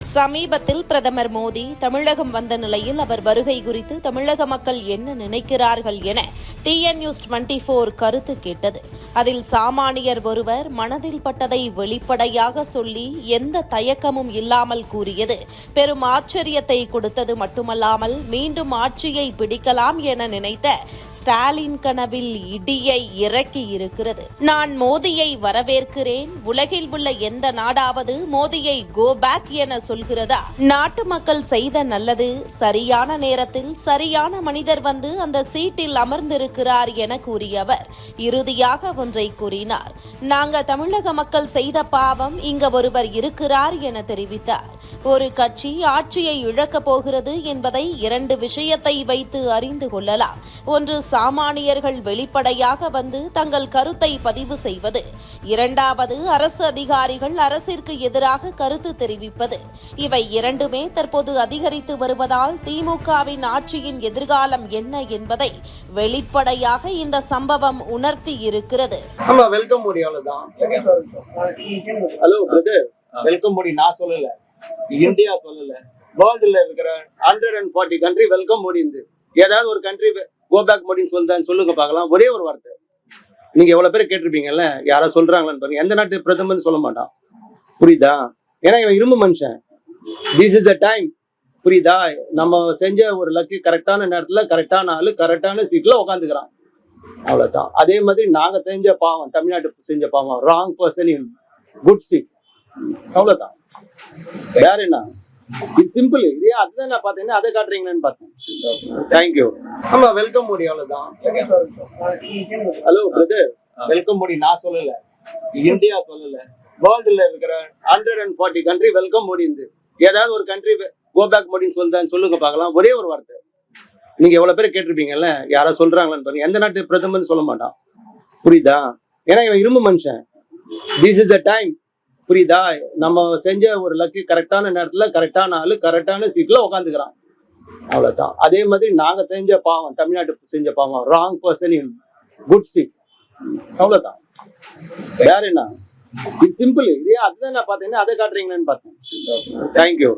சமீபத்தில் பிரதமர் மோடி தமிழகம் வந்த நிலையில் அவர் வருகை குறித்து தமிழக மக்கள் என்ன நினைக்கிறார்கள் என டிஎன் நியூஸ் டுவெண்டி போர் கருத்து கேட்டது. அதில் சாமானியர் ஒருவர் மனதில் பட்டதை வெளிப்படையாக சொல்லி எந்த தயக்கமும் இல்லாமல் கூறியது. பெரும் ஆச்சரியத்தை கொடுத்தது மட்டுமல்லாமல் மீண்டும் ஆட்சியை பிடிக்கலாம் என நினைத்த ஸ்டாலின் கனவில் இடியை இறக்கி இருக்கிறது. நான் மோடியை வரவேற்கிறேன். உலகில் உள்ள எந்த நாடாவது மோடியை கோ பேக் என சொல்கிறதா? நாட்டு மக்கள் செய்த நல்லது சரியான நேரத்தில் சரியான மனிதர் வந்து அந்த சீட்டில் அமர்ந்திருக்கிறார் என கூறிய அவர் இறுதியாக ஒன்றை கூறினார். நாங்க தமிழக மக்கள் செய்த பாவம் இங்க ஒருவர் இருக்கிறார் என தெரிவித்தார். ஒரு கட்சி ஆட்சியை இழக்கப் போகிறது என்பதை இரண்டு விஷயத்தை வைத்து அறிந்து கொள்ளலாம். ஒன்று சாமானியர்கள் வெளிப்படையாக வந்து தங்கள் கருத்தை பதிவு செய்வது. இரண்டாவது அரசு அதிகாரிகள் அரசிற்கு எதிராக கருத்து தெரிவிப்பது. இவை இரண்டுமே தற்போது அதிகரித்து வருவதால் திமுகவின் ஆட்சியின் எதிர்காலம் என்ன என்பதை வெளிப்படையாக இந்த சம்பவம் உணர்த்தி இருக்கிறது. ஆமா வெல்கம் மோடி அவ்வளவுதான் ஹலோ பிரதர் வெல்கம் மோடி நான் சொல்லல. இந்தியா சொல்லல. வேர்ல்டுல இருக்கிற hundred and forty country welcome Modi இருந்து. ஏதாவது ஒரு கண்ட்ரி கோ பேக் மோடின்னு சொல்லுதான்னு சொல்லுங்க பார்க்கலாம். ஒரே ஒரு வார்த்தை. நீங்க எவ்வளவு பேர் கேட்டிருப்பீங்கல்ல? யாரோ சொல்றாங்களான்னு பாருங்க. எந்த நாட்டு பிரதமர்னு சொல்ல மாட்டான். புரியுதா? ஏன்னா இவன் இரும்பு மனுஷன். திஸ் இஸ் த டைம் புரியுதா? நம்ம செஞ்ச ஒரு லக்கு கரெக்டான நேரத்துல கரெக்டான ஆளு கரெக்டான சீட்ல உட்காந்துக்கிறான் அவ்வளவுதான். அதே மாதிரி நாங்க செஞ்ச பாவம் தமிழ்நாட்டு செஞ்ச பாவம் wrong person in good seat அவ்வளவுதான். வேற என்ன? இது சிம்பிள் இதே அதுதான் நான் பார்த்தேன்? அதை காட்டுறீங்களேன்னு பார்த்தேன். தேங்க்யூ ஆமா வெல்கம் மோடி அவ்வளவுதான். ஹலோ பிரதர் வெல்கம் மோடி நான் சொல்லல. இந்தியா சொல்லல. வேர்ல்டுல இருக்கிற hundred and forty country welcome Modi இருந்து ஏதாவது ஒரு கண்ட்ரி கோபேக் மோடின்னு சொல்லுதான்னு சொல்லுங்க பார்க்கலாம். ஒரே ஒரு வார்த்தை. நீங்க எவ்வளவு பேர் கேட்டிருப்பீங்கல்ல? யாரோ சொல்றாங்களான்னு பாருங்க. எந்த நாட்டு பிரதமர்னு சொல்ல மாட்டான். புரியுதா? ஏன்னா இவன் இரும்பு மனுஷன். திஸ் இஸ் த டைம் புரியுதா? நம்ம செஞ்ச ஒரு லக்கு கரெக்டான நேரத்துல கரெக்டான ஆளு கரெக்டான சீட்ல உட்காந்துக்கிறான் அவ்வளவுதான். அதே மாதிரி நாங்க செஞ்ச பாவம் தமிழ்நாட்டு செஞ்ச பாவம் wrong person in good seat அவ்வளவுதான். வேற என்ன? இது சிம்பிள் இதே அதுதான் நான் பார்த்தேன்னா அதை காட்டுறீங்களேன்னு பார்த்தேன். தேங்க்யூ